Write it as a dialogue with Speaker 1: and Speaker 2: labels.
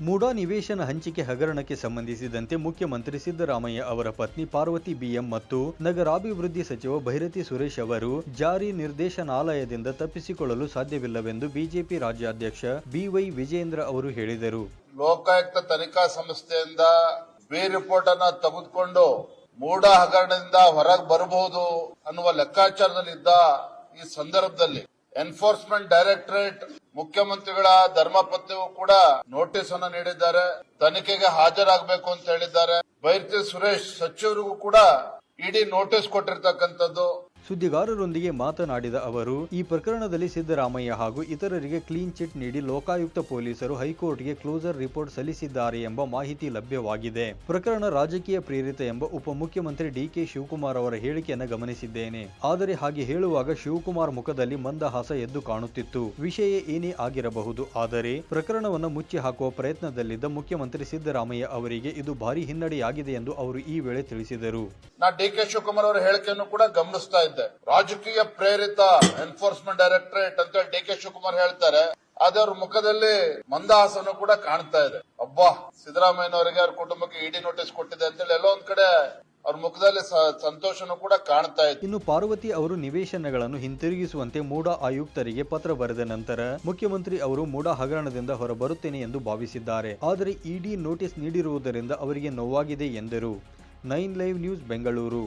Speaker 1: ಮೂಡಾ ನಿವೇಶನ ಹಂಚಿಕೆ ಹಗರಣಕ್ಕೆ ಸಂಬಂಧಿಸಿದಂತೆ ಮುಖ್ಯಮಂತ್ರಿ ಸಿದ್ದರಾಮಯ್ಯ ಅವರ ಪತ್ನಿ ಪಾರ್ವತಿ ಬಿಎಂ ಮತ್ತು ನಗರಾಭಿವೃದ್ಧಿ ಸಚಿವ ಭೈರತಿ ಸುರೇಶ್ ಅವರು ಜಾರಿ ನಿರ್ದೇಶನಾಲಯದಿಂದ ತಪ್ಪಿಸಿಕೊಳ್ಳಲು ಸಾಧ್ಯವಿಲ್ಲವೆಂದು ಬಿಜೆಪಿ ರಾಜ್ಯಾಧ್ಯಕ್ಷ ಬಿವೈ ವಿಜೇಂದ್ರ ಅವರು ಹೇಳಿದರು.
Speaker 2: ಲೋಕಾಯುಕ್ತ ತನಿಖಾ ಸಂಸ್ಥೆಯಿಂದ ಬಿ ರಿಪೋರ್ಟ್ ಅನ್ನ ತೆಗೆದುಕೊಂಡು ಮೂಡಾ ಹಗರಣದಿಂದ ಹೊರಗೆ ಬರಬಹುದು ಅನ್ನುವ ಲೆಕ್ಕಾಚಾರದಲ್ಲಿದ್ದ ಈ ಸಂದರ್ಭದಲ್ಲಿ ಎನ್ಫೋರ್ಸ್ಮೆಂಟ್ ಡೈರೆಕ್ಟರೇಟ್ ಮುಖ್ಯಮಂತ್ರಿಗಳ ಧರ್ಮಪತ್ನಿಗೂ ಕೂಡ ನೋಟಿಸ್ ಅನ್ನು ನೀಡಿದ್ದಾರೆ. ತನಿಖೆಗೆ ಹಾಜರಾಗಬೇಕು ಅಂತ ಹೇಳಿದ್ದಾರೆ. ಬೈರ್ತಿ ಸುರೇಶ್ ಸಚಿವರಿಗೂ ಕೂಡ ಇಡೀ ನೋಟಿಸ್ ಕೊಟ್ಟಿರ್ತಕ್ಕಂಥದ್ದು.
Speaker 1: ಸುದ್ದಿಗಾರರೊಂದಿಗೆ ಮಾತನಾಡಿದ ಅವರು, ಈ ಪ್ರಕರಣದಲ್ಲಿ ಸಿದ್ದರಾಮಯ್ಯ ಹಾಗೂ ಇತರರಿಗೆ ಕ್ಲೀನ್ ಚಿಟ್ ನೀಡಿ ಲೋಕಾಯುಕ್ತ ಪೊಲೀಸರು ಹೈಕೋರ್ಟ್ಗೆ ಕ್ಲೋಸರ್ ರಿಪೋರ್ಟ್ ಸಲ್ಲಿಸಿದ್ದಾರೆ ಎಂಬ ಮಾಹಿತಿ ಲಭ್ಯವಾಗಿದೆ. ಪ್ರಕರಣ ರಾಜಕೀಯ ಪ್ರೇರಿತ ಎಂಬ ಉಪಮುಖ್ಯಮಂತ್ರಿ ಡಿಕೆ ಶಿವಕುಮಾರ್ ಅವರ ಹೇಳಿಕೆಯನ್ನು ಗಮನಿಸಿದ್ದೇನೆ. ಆದರೆ ಹಾಗೆ ಹೇಳುವಾಗ ಶಿವಕುಮಾರ್ ಮುಖದಲ್ಲಿ ಮಂದಹಾಸ ಎದ್ದು ಕಾಣುತ್ತಿತ್ತು. ವಿಷಯ ಏನೇ ಆಗಿರಬಹುದು, ಆದರೆ ಪ್ರಕರಣವನ್ನು ಮುಚ್ಚಿ ಹಾಕುವ ಪ್ರಯತ್ನದಲ್ಲಿದ್ದ ಮುಖ್ಯಮಂತ್ರಿ ಸಿದ್ದರಾಮಯ್ಯ ಅವರಿಗೆ ಇದು ಭಾರಿ ಹಿನ್ನಡೆಯಾಗಿದೆ ಎಂದು ಅವರು ಈ ವೇಳೆ ತಿಳಿಸಿದರು.
Speaker 2: ನಾ ಡಿ ಕೆ ಶಿವಕುಮಾರ್ ಅವರ ಹೇಳಿಕೆಯನ್ನು ಕೂಡ ಗಮನಿಸ್ತಾ ರಾಜಕೀಯ ಪ್ರೇರಿತ ಎನ್ಫೋರ್ಸ್ಮೆಂಟ್ ಡೈರೆಕ್ಟರೇಟ್ ಅಂತ ಡಿ ಕೆ ಶಿವಕುಮಾರ್ ಹೇಳ್ತಾರೆ. ಆದ್ರೆ ಅವ್ರ ಮುಖದಲ್ಲಿ ಮಂದಹಾಸನು ಕೂಡ ಕಾಣ್ತಾ ಇದೆ. ಅಬ್ಬಾ, ಸಿದ್ದರಾಮಯ್ಯನವರಿಗೆ ಅವ್ರ ಕುಟುಂಬಕ್ಕೆ ಇಡಿ ನೋಟಿಸ್ ಕೊಟ್ಟಿದೆ ಅಂತೇಳಿ ಎಲ್ಲೋ ಒಂದ್ ಕಡೆ ಅವ್ರ ಮುಖದಲ್ಲಿ ಸಂತೋಷನೂ ಕೂಡ ಕಾಣ್ತಾ ಇದೆ.
Speaker 1: ಇನ್ನು ಪಾರ್ವತಿ ಅವರು ನಿವೇಶನಗಳನ್ನು ಹಿಂತಿರುಗಿಸುವಂತೆ ಮೂಡ ಆಯುಕ್ತರಿಗೆ ಪತ್ರ ಬರೆದ ನಂತರ ಮುಖ್ಯಮಂತ್ರಿ ಅವರು ಮೂಡ ಹಗರಣದಿಂದ ಹೊರಬರುತ್ತೇನೆ ಎಂದು ಭಾವಿಸಿದ್ದಾರೆ. ಆದರೆ ಇಡಿ ನೋಟಿಸ್ ನೀಡಿರುವುದರಿಂದ ಅವರಿಗೆ ನೋವಾಗಿದೆ ಎಂದರು. Nine live news Bengaluru.